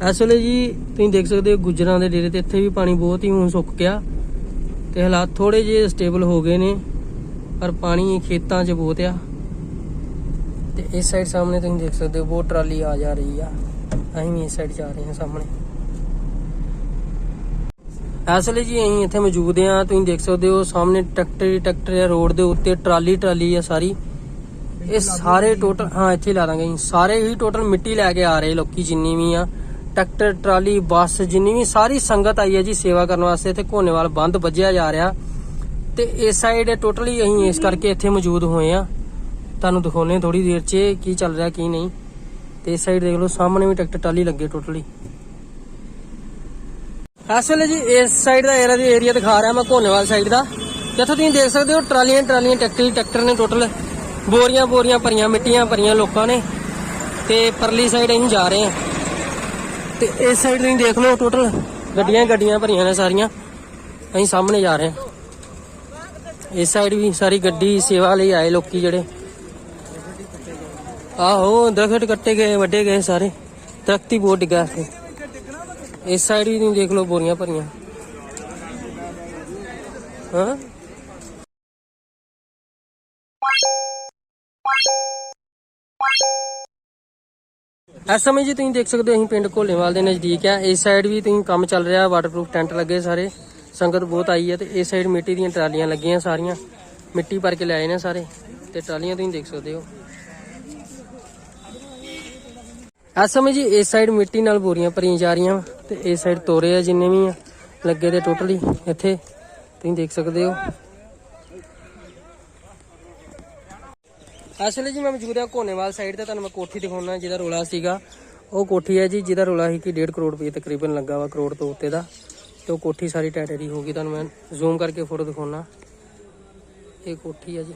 ਇਸ ਵੇਲੇ ਜੀ ਤੁਸੀਂ ਦੇਖ ਸਕਦੇ ਹੋ ਗੁੱਜਰਾਂ ਦੇ ਡੇਰੇ ਤੇ ਇੱਥੇ ਵੀ ਪਾਣੀ ਬਹੁਤ ਹੀ ਹੁਣ ਸੁੱਕ ਗਿਆ ਤੇ ਹਾਲਾਤ ਥੋੜੇ ਜਿਹੇ ਸਟੇਬਲ ਹੋ ਗਏ ਨੇ, ਪਰ ਪਾਣੀ ਖੇਤਾਂ 'ਚ ਬਹੁਤ ਆ। ਤੇ ਇਸ ਸਾਈਡ ਸਾਹਮਣੇ ਤੁਸੀਂ ਦੇਖ ਸਕਦੇ ਹੋ ਬਹੁਤ ਟਰਾਲੀ ਆ ਜਾ ਰਹੀ ਆ। ਅਸੀਂ ਵੀ ਇਸ ਸਾਈਡ ਜਾ ਰਹੇ ਹਾਂ ਸਾਹਮਣੇ। ਇਸ ਵੇਲੇ ਜੀ ਅਸੀਂ ਇੱਥੇ ਮੌਜੂਦ ਆ ਤੁਸੀਂ ਦੇਖ ਸਕਦੇ ਹੋ ਸਾਹਮਣੇ ਟਰੈਕਟਰ ਹੀ ਟਰੈਕਟਰ ਆ ਰੋਡ ਦੇ ਉੱਤੇ, ਟਰਾਲੀ ਟਰਾਲੀ ਆ ਸਾਰੀ। ਇਹ ਸਾਰੇ ਟੋਟਲ ਹਾਂ, ਇੱਥੇ ਲਾ ਦਾਂਗੇ ਜੀ। ਸਾਰੇ ਹੀ ਟੋਟਲ ਮਿੱਟੀ ਲੈ ਕੇ ਆ ਰਹੇ ਲੋਕੀ ਜਿੰਨੀ ਵੀ ਆ। ਟਰੈਕਟਰ, ਟਰਾਲੀ, ਬੱਸ, ਜਿੰਨੀ ਵੀ ਸਾਰੀ ਸੰਗਤ ਆਈ ਹੈ ਜੀ ਸੇਵਾ ਕਰਨ ਵਾਸਤੇ, ਇੱਥੇ ਘੋਨੇਵਾਲ ਬੰਦ ਵੱਜਿਆ ਜਾ ਰਿਹਾ। ਤੇ ਇਸ ਸਾਈਡ ਟੋਟਲੀ ਅਸੀਂ ਇਸ ਕਰਕੇ ਇੱਥੇ ਮੌਜੂਦ ਹੋਏ ਆ ਤੁਹਾਨੂੰ ਦਿਖਾਉਨੇ ਥੋੜੀ ਦੇਰ 'ਚ ਕੀ ਚੱਲ ਰਿਹਾ, ਕੀ ਨਹੀਂ। ਤੇ ਇਸ ਸਾਈਡ ਦੇਖ ਲਓ, ਸਾਹਮਣੇ ਵੀ ਟਰੈਕਟਰ, ਟਰਾਲੀ ਲੱਗੇ ਟੋਟਲੀ ਇਸ ਵੇਲੇ ਜੀ ਇਸ ਸਾਈਡ ਦਾ ਏਰੀਆ ਦੀ ਏਰੀਆ ਦਿਖਾ ਰਿਹਾ ਮੈਂ ਘੋਨੇਵਾਲ ਸਾਈਡ ਦਾ। ਜਿੱਥੇ ਤੁਸੀਂ ਦੇਖ ਸਕਦੇ ਹੋ, ਟਰਾਲੀਆਂ ਟਰਾਲੀਆਂ, ਟਰੈਕਟਰ ਟਰੈਕਟਰ ਨੇ ਟੋਟਲ ਬੋਰੀਆਂ ਬੋਰੀਆਂ ਭਰੀਆਂ, ਮਿੱਟੀਆਂ ਭਰੀਆਂ ਲੋਕਾਂ ਨੇ। ਤੇ ਪਰਲੀ ਸਾਈਡ ਅਸੀਂ ਜਾ ਰਹੇ ਹਾਂ। ਤੇ ਇਸ ਸਾਈਡ ਤੁਸੀਂ ਦੇਖ ਲਓ ਟੋਟਲ ਗੱਡੀਆਂ ਹੀ ਗੱਡੀਆਂ ਭਰੀਆਂ ਨੇ ਸਾਰੀਆਂ। ਅਸੀਂ ਸਾਹਮਣੇ ਜਾ ਰਹੇ ਹਾਂ। ਇਸ ਸਾਈਡ ਵੀ ਸਾਰੀ ਗੱਡੀ ਸੇਵਾ ਲਈ ਆਏ ਲੋਕੀ ਜਿਹੜੇ। ਆਹੋ, ਦਰਖਤ ਕੱਟੇ ਗਏ, ਵੱਡੇ ਗਏ ਸਾਰੇ। ਦਰਖਤ ਹੀ ਬਹੁਤ ਡਿੱਗਾ ਇੱਥੇ। ਇਸ ਸਾਈਡ ਵੀ ਤੁਸੀਂ ਦੇਖ ਲਓ ਬੋਰੀਆਂ ਭਰੀਆਂ। ਹਾਂ? ਇਸ ਸਮੇਂ ਜੀ ਤੁਸੀਂ ਦੇਖ ਸਕਦੇ ਹੋ, ਅਸੀਂ ਪਿੰਡ ਘੋਲੇਵਾਲ ਦੇ ਨਜ਼ਦੀਕ ਆ। ਇਸ ਸਾਈਡ ਵੀ ਤੁਸੀਂ ਕੰਮ ਚੱਲ ਰਿਹਾ ਵਾਟਰਪ੍ਰੂਫ ਟੈਂਟ ਲੱਗੇ ਸਾਰੇ। ਸੰਗਤ ਬਹੁਤ ਆਈ ਹੈ ਤੇ ਇਸ ਸਾਈਡ ਮਿੱਟੀ ਦੀਆਂ ਟਰਾਲੀਆਂ ਲੱਗੀਆਂ ਸਾਰੀਆਂ। ਮਿੱਟੀ ਭਰ ਕੇ ਲਿਆਏ ਨੇ ਸਾਰੇ ਤੇ ਟਰਾਲੀਆਂ ਤੁਸੀਂ ਦੇਖ ਸਕਦੇ ਹੋ। ਇਸ ਸਮੇਂ ਜੀ ਇਸ ਸਾਈਡ ਮਿੱਟੀ ਨਾਲ ਬੋਰੀਆਂ ਭਰੀਆਂ ਜਾ ਰਹੀਆਂ ਵਾਂ ਤੇ ਇਸ ਸਾਈਡ ਤੋਰੇ ਆ ਜਿੰਨੇ ਵੀ ਆ, ਲੱਗੇ ਦੇ ਟੋਟਲੀ ਇੱਥੇ। ਤੁਸੀਂ ਦੇਖ ਸਕਦੇ ਹੋ। ਅਸਲ ਜੀ ਮੈਂ ਮੌਜੂਦ ਹਾਂ ਕੋਨੇਵਾਲ ਸਾਈਡ ਤੇ ਤੁਹਾਨੂੰ ਮੈਂ ਕੋਠੀ ਦਿਖਾਉਣਾ, ਜਿਹਦਾ ਰੋਲਾ ਸੀਗਾ। ਉਹ ਕੋਠੀ ਹੈ ਜੀ, ਜਿਹਦਾ ਰੋਲਾ ਸੀ ਕਿ 1.5 ਕਰੋੜ ਰੁਪਏ ਤਕਰੀਬਨ ਲੱਗਾ ਵਾ ਕਰੋੜ ਤੋਂ ਉੱਤੇ ਦਾ। ਤੇ ਉਹ ਕੋਠੀ ਸਾਰੀ ਟੈਟਰੀ ਹੋ ਗਈ। ਤੁਹਾਨੂੰ ਮੈਂ ਜ਼ੂਮ ਕਰਕੇ ਫੋਟੋ ਦਿਖਾਉਣਾ। ਇਹ ਕੋਠੀ ਹੈ ਜੀ।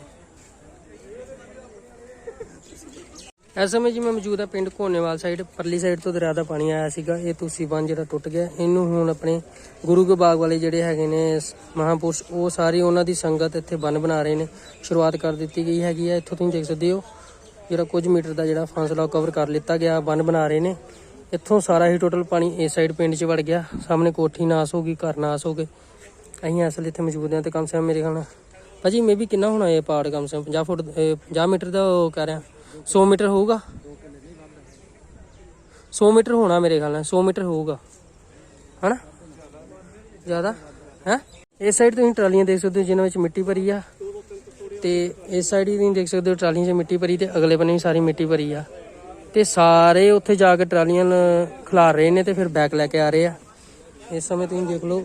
ਇਸ ਸਮੇਂ ਜਿਵੇਂ ਮੈਂ ਮੌਜੂਦ ਹਾਂ ਪਿੰਡ ਕੋਨੇਵਾਲ ਸਾਈਡ ਪਰਲੀ ਸਾਈਡ ਤੋਂ ਦਰਿਆ ਦਾ ਪਾਣੀ ਆਇਆ ਸੀਗਾ। ਇਹ ਤੁਸੀਂ ਬੰਨ ਜਿਹੜਾ ਟੁੱਟ ਗਿਆ, ਇਹਨੂੰ ਹੁਣ ਆਪਣੇ ਗੁਰੂ ਕੇ ਬਾਗ ਵਾਲੇ ਜਿਹੜੇ ਹੈਗੇ ਨੇ ਸ- ਮਹਾਂਪੁਰਸ਼, ਉਹ ਸਾਰੇ ਉਹਨਾਂ ਦੀ ਸੰਗਤ ਇੱਥੇ ਬੰਨ ਬਣਾ ਰਹੇ ਨੇ। ਸ਼ੁਰੂਆਤ ਕਰ ਦਿੱਤੀ ਗਈ ਹੈਗੀ ਹੈ। ਇੱਥੋਂ ਤੁਸੀਂ ਦੇਖ ਸਕਦੇ ਹੋ, ਜਿਹੜਾ ਕੁਝ ਮੀਟਰ ਦਾ ਜਿਹੜਾ ਫਾਸਲਾ ਕਵਰ ਕਰ ਲਿੱਤਾ ਗਿਆ, ਬੰਨ ਬਣਾ ਰਹੇ ਨੇ। ਇੱਥੋਂ ਸਾਰਾ ਹੀ ਟੋਟਲ ਪਾਣੀ ਇਸ ਸਾਈਡ ਪਿੰਡ 'ਚ ਵੜ ਗਿਆ। ਸਾਹਮਣੇ ਕੋਠੀ ਨਾਸ ਹੋ ਗਈ, ਘਰ ਨਾਸ ਹੋ ਗਏ। ਅਸੀਂ ਅਸਲ ਇੱਥੇ ਮੌਜੂਦ ਹਾਂ ਤੇ ਕਮ ਸੇ ਕਮ ਮੇਰੇ ਖਿਆਲ ਨਾਲ ਭਾਜੀ ਮੇਬੀ ਕਿੰਨਾ ਹੋਣਾ ਇਹ ਪਾੜ ਕਮ ਸੇ ਕਮ? 50 ਫੁੱਟ ਅਹ 50 ਮੀਟਰ ਦਾ ਉਹ ਕਹਿ ਰਿਹਾ। 100 ਮੀਟਰ ਹੋਊਗਾ। 100 ਮੀਟਰ ਹੋਣਾ ਮੇਰੇ ਖਿਆਲ ਨਾਲ 100 ਮੀਟਰ ਹੋਊਗਾ। ਹਨਾ? ਜ਼ਿਆਦਾ? ਹੈ? ਇਸ ਸਾਈਡ ਤੁਸੀਂ ਟਰਾਲੀਆਂ ਦੇਖ ਸਕਦੇ ਹੋ, ਜਿਨ੍ਹਾਂ ਵਿੱਚ ਮਿੱਟੀ ਭਰੀ ਆ। ਤੇ ਇਸ ਸਾਈਡ ਹੀ ਤੁਸੀਂ ਦੇਖ ਸਕਦੇ ਹੋ, ਟਰਾਲੀਆਂ 'ਚ ਮਿੱਟੀ ਭਰੀ ਤੇ ਅਗਲੇ ਬੰਨੇ ਵੀ ਸਾਰੀ ਮਿੱਟੀ ਭਰੀ ਆ। ਤੇ ਸਾਰੇ ਉੱਥੇ ਜਾ ਕੇ ਟਰਾਲੀਆਂ ਖਿਲਾਰ ਰਹੇ ਨੇ ਤੇ ਫਿਰ ਬੈਕ ਲੈ ਕੇ ਆ ਰਹੇ ਆ। ਇਸ ਸਮੇਂ ਤੁਸੀਂ ਦੇਖ ਲਓ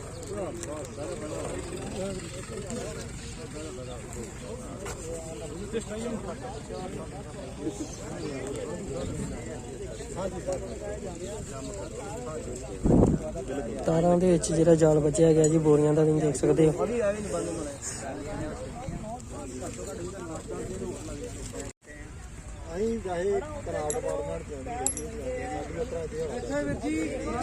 ਤਾਰਾਂ ਦੇ ਵਿੱਚ ਜਿਹੜਾ ਜਾਲ ਵੱਜਿਆ ਗਿਆ ਜੀ ਬੋਰੀਆਂ ਦਾ ਤੁਸੀਂ ਦੇਖ ਸਕਦੇ। ਹੋ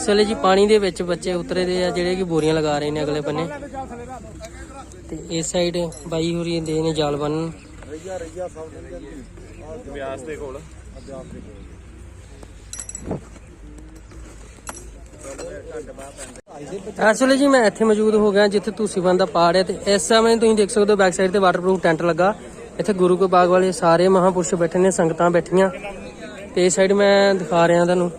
ਚਲੇ ਜੀ ਪਾਣੀ ਦੇ ਵਿੱਚ ਬੱਚੇ ਉਤਰੇ ਦੇ ਆ ਜਿਹੜੇ ਕਿ ਬੋਰੀਆਂ ਲਗਾ ਰਹੇ ਨੇ ਅਗਲੇ ਬੰਨੇ ਤੇ ਇਸ ਸਾਈਡ ਬਾਈ ਹੋਰੀ ਦੇ ਨੇ ਜਾਲ ਬੰਨ ਵਿਆਸ ਦੇ ਕੋਲ। ਐਕਚੁਅਲੀ ਜੀ ਮੈਂ ਇੱਥੇ ਮੌਜੂਦ ਹੋ ਗਿਆ ਜਿੱਥੇ ਤੁਸੀਂ ਬੰਦਾ ਪਹਾੜ ਹੈ ਤੇ ਇਸ ਸਮੇਂ ਤੁਸੀਂ ਦੇਖ ਸਕਦੇ ਹੋ ਬੈਕ ਸਾਈਡ ਤੇ ਵਾਟਰਪ੍ਰੂਫ ਟੈਂਟ ਲੱਗਾ। ਇੱਥੇ ਗੁਰੂ ਕੇ ਬਾਗ ਵਾਲੇ ਸਾਰੇ ਮਹਾਪੁਰਸ਼ ਬੈਠੇ ਨੇ, ਸੰਗਤਾਂ ਬੈਠੀਆਂ। ਤੇ ਇਸ ਸਾਈਡ ਮੈਂ ਦਿਖਾ ਰਿਹਾ ਤੁਹਾਨੂੰ।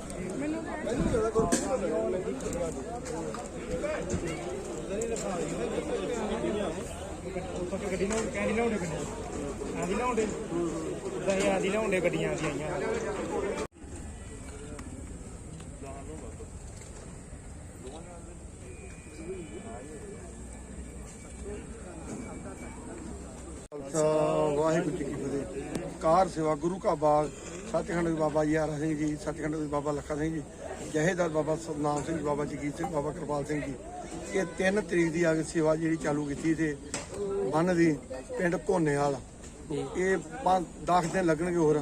ਆਦੀ ਲਾਉਂਦੇ ਗੱਡੀਆਂ ਆਦੀਆਂ ਖਾਲਸਾ ਵਾਹਿਗੁਰੂ ਜੀ ਕੀ ਫਤਿਹ। ਕਾਰ ਸੇਵਾ, ਗੁਰੂ ਕਾ ਬਾਗ, ਸੱਚਖੰਡ ਬਾਬਾ ਯਾਰਾ ਸਿੰਘ ਜੀ, ਸੱਚਖੰਡ ਬਾਬਾ ਲੱਖਾ ਸਿੰਘ ਜੀ, ਜਹੇਦਾਰ ਬਾਬਾ ਸਤਨਾਮ ਸਿੰਘ ਬਾਬਾ ਜਗੀਰ ਸਿੰਘ, ਬਾਬਾ ਕਿਰਪਾਲ ਸਿੰਘ ਜੀ। ਇਹ 3 ਤਰੀਕ ਦੀ ਆ ਸੇਵਾ ਜਿਹੜੀ ਚਾਲੂ ਕੀਤੀ ਤੇ ਬੰਨ ਦੀ, ਪਿੰਡ ਕੋਨੇਵਾਲ ਇਹ 10 ਦਿਨ ਲੱਗਣਗੇ ਹੋਰ।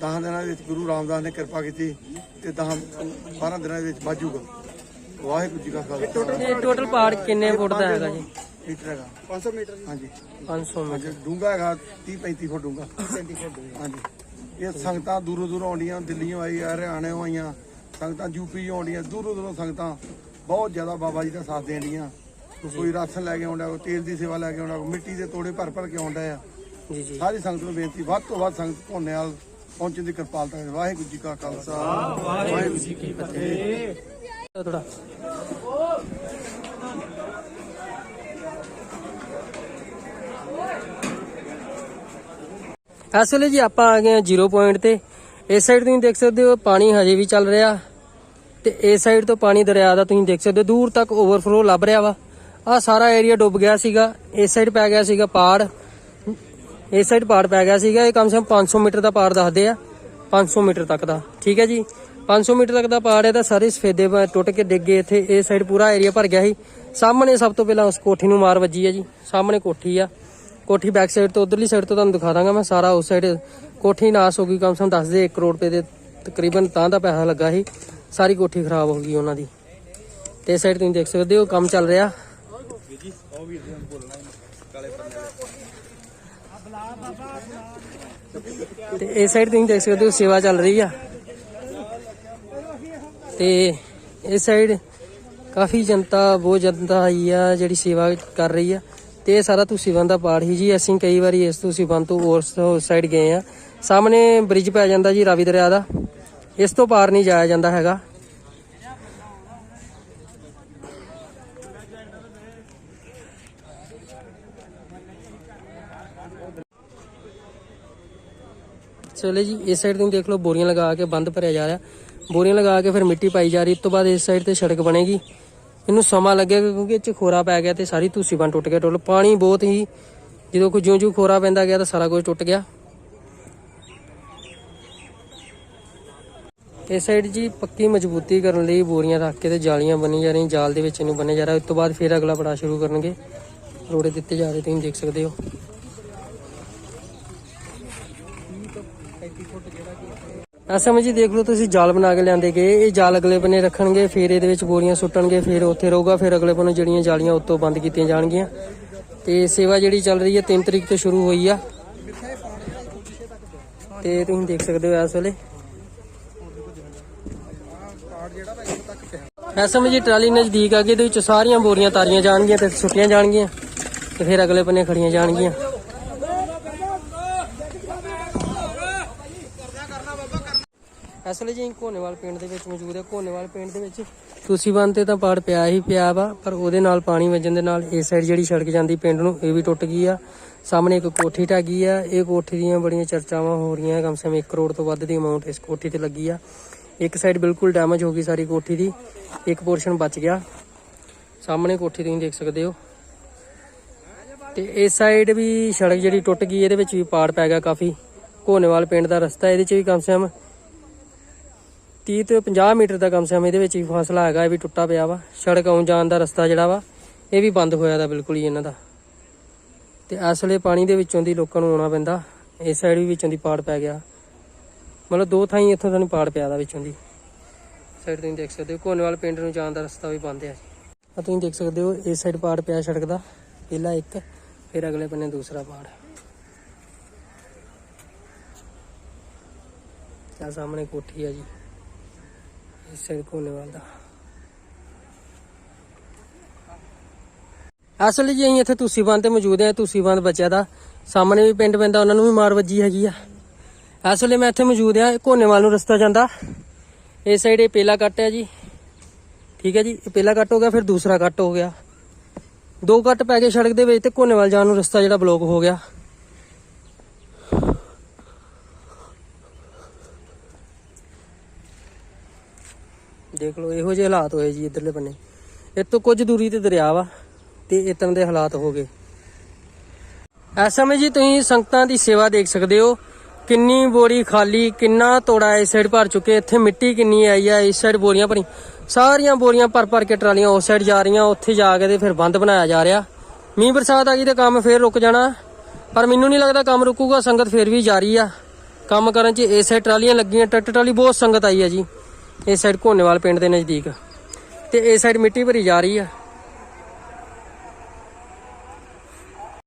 10 ਦਿਨਾਂ ਦੇ ਵਿੱਚ ਗੁਰੂ ਰਾਮਦਾਸ ਨੇ ਕਿਰਪਾ ਕੀਤੀ ਤੇ 10 12 ਦਿਨਾਂ ਦੇ ਵਿੱਚ ਬਾਜੂਗਾ ਵਾਹਿਗੁਰੂ ਜੀ ਕਾ ਖਾਲਸਾ। ਟੋਟਲ ਪਹਾੜ ਕਿੰਨੇ ਫੁੱਟ ਦਾ ਹੈਗਾ ਜੀ? ਮੀਟਰ ਹੈਗਾ। 500 ਮੀਟਰ ਹਾਂਜੀ। 500 ਮੀਟਰ। ਡੂੰਗਾ ਹੈਗਾ 30 35 ਫੁੱਟ ਡੂੰਗਾ 35 ਫੁੱਟ ਹਾਂਜੀ। ਇਹ ਸੰਗਤਾਂ ਦੂਰੋਂ ਦੂਰੋਂ ਆਉਂਦੀਆਂ ਦਿੱਲੀੋਂ ਆਈ ਆ ਹਰਿਆਣਿਓਂ ਆਈਆਂ। ਸੰਗਤਾਂ ਯੂਪੀ ਆਉਂਦੀਆਂ ਦੂਰੋਂ ਦੂਰੋਂ ਸੰਗਤਾਂ ਬਹੁਤ ਜ਼ਿਆਦਾ ਬਾਬਾ ਜੀ ਦਾ ਸਾਥ ਦੇਣ ਦੀਆਂ ਕੋਈ ਰਾਸ਼ਨ ਲੈ ਕੇ ਆਉਂਦਾ ਕੋਈ ਤੇਲ ਦੀ ਸੇਵਾ ਲੈ ਕੇ ਆਉਂਦਾ ਕੋਈ ਮਿੱਟੀ ਦੇ ਤੋੜੇ ਭਰ ਭਰ ਕੇ ਆਉਂਦਾ ਆ। ਜੀ ਜੀ। ਸਾਰੀ ਸੰਗਤ ਨੂੰ ਬੇਨਤੀ ਵੱਧ ਤੋਂ ਵੱਧ ਸੰਗਤ ਭੋਨੇ ਨਾਲ ਪਹੁੰਚਣ ਦੀ ਕਿਰਪਾਲਤਾ ਕਰੇ। ਵਾਹਿਗੁਰੂ ਜੀ ਕਾ ਖਾਲਸਾ। ਵਾਹਿਗੁਰੂ ਜੀ ਕੀ ਫਤਿਹ। ਇਸ ਵੇਲੇ ਜੀ ਆਪਾਂ ਆ ਗਏ ਹਾਂ ਜ਼ੀਰੋ ਪੁਆਇੰਟ ਤੇ। ਇਸ ਸਾਈਡ ਤੁਸੀਂ ਦੇਖ ਸਕਦੇ ਹੋ ਪਾਣੀ ਹਜੇ ਵੀ ਚੱਲ ਰਿਹਾ। ਤੇ ਇਸ ਸਾਈਡ ਤੋਂ ਪਾਣੀ ਦਰਿਆ ਦਾ ਤੁਸੀਂ ਦੇਖ ਸਕਦੇ ਹੋ, ਦੂਰ ਤੱਕ ਓਵਰਫਲੋ ਲੱਭ ਰਿਹਾ ਵਾ। ਆ ਸਾਰਾ ਏਰੀਆ ਡੁੱਬ ਗਿਆ ਸੀਗਾ। ਇਸ ਸਾਈਡ ਪੈ ਗਿਆ ਸੀਗਾ ਪਾੜ। ਇਸ ਸਾਈਡ ਪਾੜ ਪੈ ਗਿਆ ਸੀਗਾ। ਇਹ ਕਮ ਸੇ ਕਮ 500 ਮੀਟਰ ਦਾ ਪਾੜ ਦੱਸਦੇ ਆ। 500 ਮੀਟਰ ਤੱਕ ਦਾ। ਠੀਕ ਹੈ ਜੀ? 500 ਮੀਟਰ ਤੱਕ ਦਾ ਪਾੜ ਹੈ ਤਾਂ ਸਾਰੇ ਸਫੇਦੇ ਟੁੱਟ ਕੇ ਡਿੱਗ ਗਏ ਇੱਥੇ। ਇਹ ਸਾਈਡ ਪੂਰਾ ਏਰੀਆ ਭਰ ਗਿਆ ਸੀ। ਸਾਹਮਣੇ ਸਭ ਤੋਂ ਪਹਿਲਾਂ ਉਸ ਕੋਠੀ ਨੂੰ ਮਾਰ ਵੱਜੀ ਹੈ ਜੀ। ਸਾਹਮਣੇ ਕੋਠੀ ਆ। ਕੋਠੀ ਬੈਕ ਸਾਈਡ ਤੋਂ, ਉਧਰਲੀ ਸਾਈਡ ਤੋਂ ਤੁਹਾਨੂੰ ਦਿਖਾ ਦਾਂਗਾ ਮੈਂ ਸਾਰਾ, ਉਸ ਸਾਈਡ ਕੋਠੀ ਨਾਸ ਹੋ ਗਈ, ਕਮ ਸੇ ਕਮ ਦੱਸ ਦੇ 1 ਕਰੋੜ ਰੁਪਏ ਦੇ ਤਕਰੀਬਨ ਤਾਂ ਦਾ ਪੈਸਾ ਲੱਗਾ ਸੀ। ਸਾਰੀ ਕੋਠੀ ਖਰਾਬ ਹੋ ਗਈ ਉਹਨਾਂ ਦੀ। ਤੇ ਸਾਈਡ ਤੁਸੀਂ ਦੇਖ ਸਕਦੇ ਹੋ, ਕੰਮ ਚੱਲ ਰਿਹਾ। ਤੇ ਇਹ ਸਾਈਡ ਤੁਸੀਂ ਦੇਖ ਸਕਦੇ ਹੋ, ਸੇਵਾ ਚੱਲ ਰਹੀ ਆ। ਤੇ ਇਸ ਸਾਈਡ ਕਾਫੀ ਜਨਤਾ, ਬਹੁਤ ਜਨਤਾ ਆਈ ਆ, ਜਿਹੜੀ ਸੇਵਾ ਕਰ ਰਹੀ ਆ। ਤੇ ਇਹ ਸਾਰਾ ਤੁਸੀਂ ਦਾ ਪਾੜ ਹੀ ਜੀ। ਅਸੀਂ ਕਈ ਵਾਰੀ ਇਸ ਤੁਸੀਂ ਬੰਦ ਤੋਂ ਉਸ ਸਾਈਡ ਗਏ ਆ। ਸਾਹਮਣੇ ਬ੍ਰਿਜ ਪੈ ਜਾਂਦਾ ਜੀ ਰਾਵੀ ਦਰਿਆ ਦਾ। ਇਸ ਤੋਂ ਪਾਰ ਨਹੀਂ ਜਾਇਆ ਜਾਂਦਾ ਹੈਗਾ। ਚਲੇ ਜੀ, ਇਸ ਸਾਈਡ ਤੁਸੀਂ ਦੇਖ ਲਓ, ਬੋਰੀਆਂ ਲਗਾ ਕੇ ਬੰਦ ਭਰਿਆ ਜਾ ਰਿਹਾ। ਬੋਰੀਆਂ ਲਗਾ ਕੇ ਫਿਰ ਮਿੱਟੀ ਪਾਈ ਜਾ ਰਹੀ। ਇਸ ਤੋਂ ਬਾਅਦ ਇਸ ਸਾਈਡ ਤੇ ਸੜਕ ਬਣੇਗੀ। ਇਹਨੂੰ ਸਮਾਂ ਲੱਗੇਗਾ ਕਿਉਂਕਿ ਇਹ ਚ ਖੋਰਾ ਪੈ ਗਿਆ ਤੇ ਸਾਰੀ ਧੂਸੀ ਬਣ ਟੁੱਟ ਗਿਆ ਟੁੱਲ, ਪਾਣੀ ਬਹੁਤ ਹੀ ਜਦੋਂ ਕੋਈ ਜਿਉਂ ਜਿਉਂ ਖੋਰਾ ਪੈਂਦਾ ਗਿਆ ਤਾਂ ਸਾਰਾ ਕੁਝ ਟੁੱਟ ਗਿਆ। ਇਸ ਸਾਈਡ ਜੀ ਪੱਕੀ ਮਜ਼ਬੂਤੀ ਕਰਨ ਲਈ ਬੋਰੀਆਂ ਰੱਖ ਕੇ ਤੇ ਜਾਲੀਆਂ ਬੰਨੀ ਜਾ ਰਹੀਆਂ, ਜਾਲ ਦੇ ਵਿੱਚ ਇਹਨੂੰ ਬੰਨਿਆ ਜਾ ਰਿਹਾ। ਉਸ ਤੋਂ ਬਾਅਦ ਫਿਰ ਅਗਲਾ ਪੜਾ ਸ਼ੁਰੂ ਕਰਨਗੇ। ਰੋੜੇ ਦਿੱਤੇ ਜਾ ਰਹੇ, ਤੁਸੀਂ ਦੇਖ ਸਕਦੇ ਹੋ। ਅਸਾਂ ਜੀ ਦੇਖ ਲਓ, ਤੁਸੀਂ ਜਾਲ ਬਣਾ ਕੇ ਲਿਆਂਦੇ ਗਏ, ਇਹ ਜਾਲ ਅਗਲੇ ਬੰਨੇ ਰੱਖਣਗੇ, ਫਿਰ ਇਹਦੇ ਵਿੱਚ ਬੋਰੀਆਂ ਸੁੱਟਣਗੇ, ਫਿਰ ਉੱਥੇ ਰਹੂਗਾ, ਫਿਰ ਅਗਲੇ ਬੰਨੇ ਜਿਹੜੀਆਂ ਜਾਲੀਆਂ ਉੱਤੋਂ ਬੰਦ ਕੀਤੀਆਂ ਜਾਣਗੀਆਂ। ਤੇ ਸੇਵਾ ਜਿਹੜੀ ਚੱਲ ਰਹੀ ਹੈ 3 ਤਰੀਕ ਤੋਂ ਸ਼ੁਰੂ ਹੋਈ ਆ। ਤੇ ਤੁਸੀਂ ਦੇਖ ਸਕਦੇ ਹੋ ਇਸ ਵੇਲੇ। ਐਸਾ ਜੀ ਟਰਾਲੀ ਨਜ਼ਦੀਕ ਆ ਗਈ, ਇਹਦੇ ਵਿੱਚ ਸਾਰੀਆਂ ਬੋਰੀਆਂ ਤਾਰੀਆਂ ਜਾਣਗੀਆਂ ਤੇ ਸੁੱਟੀਆਂ ਜਾਣਗੀਆਂ, ਤੇ ਫਿਰ ਅਗਲੇ ਬੰਨੇ ਖੜੀਆਂ ਜਾਣਗੀਆਂ। ਅਸਲ ਜੀ ਕੋਨੇਵਾਲ ਪਿੰਡ ਦੇ ਵਿੱਚ ਮੌਜੂਦ ਹੈ। ਕੋਨੇਵਾਲ ਪਿੰਡ ਦੇ ਵਿੱਚ ਤੁਸੀਂ ਬੰਦ ਤੇ ਤਾਂ ਪਾੜ ਪਿਆ ਹੀ ਪਿਆ ਵਾ, ਪਰ ਉਹਦੇ ਨਾਲ ਪਾਣੀ ਵੱਜਣ ਦੇ ਨਾਲ ਇਸ ਸਾਈਡ ਜਿਹੜੀ ਸੜਕ ਜਾਂਦੀ ਪਿੰਡ ਨੂੰ, ਇਹ ਵੀ ਟੁੱਟ ਗਈ ਆ। ਸਾਹਮਣੇ ਇੱਕ ਕੋਠੀ ਢਾਹ ਗਈ ਆ। ਇਹ ਕੋਠੀ ਦੀਆਂ ਬੜੀਆਂ ਚਰਚਾਵਾਂ ਹੋ ਰਹੀਆਂ, ਕਮ ਸੇ ਕਮ 1 ਕਰੋੜ ਤੋਂ ਵੱਧ ਦੀ ਅਮਾਉਂਟ ਇਸ ਕੋਠੀ ਤੇ ਲੱਗੀ ਆ। ਇੱਕ ਸਾਈਡ ਬਿਲਕੁਲ ਡੈਮੇਜ ਹੋ ਗਈ ਸਾਰੀ ਕੋਠੀ ਦੀ। ਇੱਕ ਪੋਰਸ਼ਨ ਬਚ ਗਿਆ। ਸਾਹਮਣੇ ਕੋਠੀ ਤੁਸੀਂ ਦੇਖ ਸਕਦੇ ਹੋ। ਤੇ ਇਸ ਸਾਈਡ ਵੀ ਸੜਕ ਜਿਹੜੀ ਟੁੱਟ ਗਈ, ਇਹਦੇ ਵਿੱਚ ਵੀ ਪਾੜ ਪੈ ਗਿਆ ਕਾਫੀ। ਕੋਨੇਵਾਲ ਪਿੰਡ ਦਾ ਰਸਤਾ, ਇਹਦੇ ਚ ਵੀ ਕਮ ਸੇ ਕਮ 30 ਤੋਂ 50 ਮੀਟਰ ਦਾ ਕਮ ਸੇ ਕਮ ਇਹਦੇ ਵਿੱਚ ਵੀ ਫਾਸਲਾ ਹੈਗਾ, ਇਹ ਵੀ ਟੁੱਟਾ ਪਿਆ ਵਾ। ਸੜਕ ਆਉਣ ਜਾਣ ਦਾ ਰਸਤਾ ਜਿਹੜਾ ਵਾ, ਇਹ ਵੀ ਬੰਦ ਹੋਇਆ ਦਾ ਬਿਲਕੁਲ ਹੀ ਇਹਨਾਂ ਦਾ। ਤੇ ਵੇਲੇ ਪਾਣੀ ਦੇ ਵਿੱਚੋਂ ਦੀ ਲੋਕਾਂ ਨੂੰ ਆਉਣਾ ਪੈਂਦਾ, ਇਸ ਸਾਈਡ ਵੀ ਵਿੱਚੋਂ ਦੀ ਪਾੜ ਪੈ ਗਿਆ। ਮਤਲਬ ਦੋ ਥਾਈਂ ਇੱਥੋਂ ਤੁਹਾਨੂੰ ਪਾੜ ਪਿਆ ਦਾ ਵਿੱਚੋਂ ਦੀ। ਸਾਈਡ ਤੁਸੀਂ ਦੇਖ ਸਕਦੇ ਹੋ ਕੋਨੇਵਾਲ ਪਿੰਡ ਨੂੰ ਜਾਣ ਦਾ ਰਸਤਾ ਵੀ ਬੰਦ ਹੈ ਆ ਤੁਸੀਂ ਦੇਖ ਸਕਦੇ ਹੋ, ਇਸ ਸਾਈਡ ਪਾੜ ਪਿਆ ਸੜਕ ਦਾ। ਪਹਿਲਾ ਇੱਕ, ਫਿਰ ਅਗਲੇ ਬੰਨੇ ਦੂਸਰਾ ਪਾੜ। ਆ ਸਾਹਮਣੇ ਕੋਠੀ ਆ ਜੀ। ਇਸ ਕੋਨੇਵਾਲ ਦਾ। ਅਸਲ ਜੀ, ਅਸੀਂ ਇੱਥੇ ਤੁਸੀਂ ਬੰਦ ਤੇ ਮੌਜੂਦ ਹਾਂ ਤੁਸੀਂ ਬੰਦ ਬੱਚਿਆ ਦਾ। ਸਾਹਮਣੇ ਵੀ ਪਿੰਡ ਪੈਂਦਾ, ਉਹਨਾਂ ਨੂੰ ਵੀ ਮਾਰ ਵੱਜੀ ਹੈਗੀ ਆ। ਇਸ ਵੇਲੇ ਮੈਂ ਇੱਥੇ ਮੌਜੂਦ ਹਾਂ, ਇਹ ਕੋਨੇਵਾਲ ਨੂੰ ਰਸਤਾ ਜਾਂਦਾ। ਇਸ ਸਾਈਡ ਇਹ ਪਹਿਲਾ ਕੱਟ ਹੈ ਜੀ। ਠੀਕ ਹੈ ਜੀ, ਇਹ ਪਹਿਲਾ ਕੱਟ ਹੋ ਗਿਆ, ਫਿਰ ਦੂਸਰਾ ਕੱਟ ਹੋ ਗਿਆ। ਦੋ ਕੱਟ ਪੈ ਗਏ ਸੜਕ ਦੇ ਵਿੱਚ ਤੇ ਕੋਨੇਵਾਲ ਜਾਣ ਨੂੰ ਰਸਤਾ ਜਿਹੜਾ ਬਲੌਕ ਹੋ ਗਿਆ। ਦੇਖ ਲਓ, ਇਹੋ ਜਿਹੇ ਹਾਲਾਤ ਹੋਏ ਜੀ ਇਧਰਲੇ ਬੰਨੇ। ਇਹ ਤੋਂ ਕੁਝ ਦੂਰੀ ਤੇ ਦਰਿਆ ਵਾ ਤੇ ਇਤਨ ਦੇ ਹਾਲਾਤ ਹੋ ਗਏ। ਇਸ ਸਮੇਂ ਜੀ ਤੁਸੀਂ ਸੰਗਤਾਂ ਦੀ ਸੇਵਾ ਦੇਖ ਸਕਦੇ ਹੋ। ਕਿੰਨੀ ਬੋਰੀ ਖਾਲੀ, ਕਿੰਨਾ ਤੋੜਾ ਇਸ ਸਾਈਡ ਭਰ ਚੁੱਕੇ ਇੱਥੇ ਮਿੱਟੀ ਕਿੰਨੀ ਆਈ ਆ, ਇਸ ਸਾਈਡ ਬੋਰੀਆਂ ਭਰੀ ਸਾਰੀਆਂ ਬੋਰੀਆਂ ਭਰ ਭਰ ਕੇ ਟਰਾਲੀਆਂ ਉਸ ਸਾਈਡ ਜਾ ਰਹੀਆਂ, ਉੱਥੇ ਜਾ ਕੇ ਤੇ ਫਿਰ ਬੰਦ ਬਣਾਇਆ ਜਾ ਰਿਹਾ। ਮੀਂਹ ਬਰਸਾਤ ਆ ਗਈ ਤੇ ਕੰਮ ਫੇਰ ਰੁਕ ਜਾਣਾ। ਪਰ ਮੈਨੂੰ ਨਹੀਂ ਲੱਗਦਾ ਕੰਮ ਰੁਕੂਗਾ, ਸੰਗਤ ਫੇਰ ਵੀ ਜਾਰੀ ਆ। ਕੰਮ ਕਰਨ 'ਚ ਇਸ ਸਾਈਡ ਟਰਾਲੀਆਂ ਲੱਗੀਆਂ, ਟਰੈਕਟਰ ਟਰਾਲੀ, ਬਹੁਤ ਸੰਗਤ ਆਈ ਆ ਜੀ। ਇਸ ਸਾਈਡ ਘੋਨੇਵਾਲ ਪਿੰਡ ਦੇ ਨਜ਼ਦੀਕ। ਤੇ ਇਸ ਸਾਈਡ ਮਿੱਟੀ ਭਰੀ ਜਾ ਰਹੀ ਆ।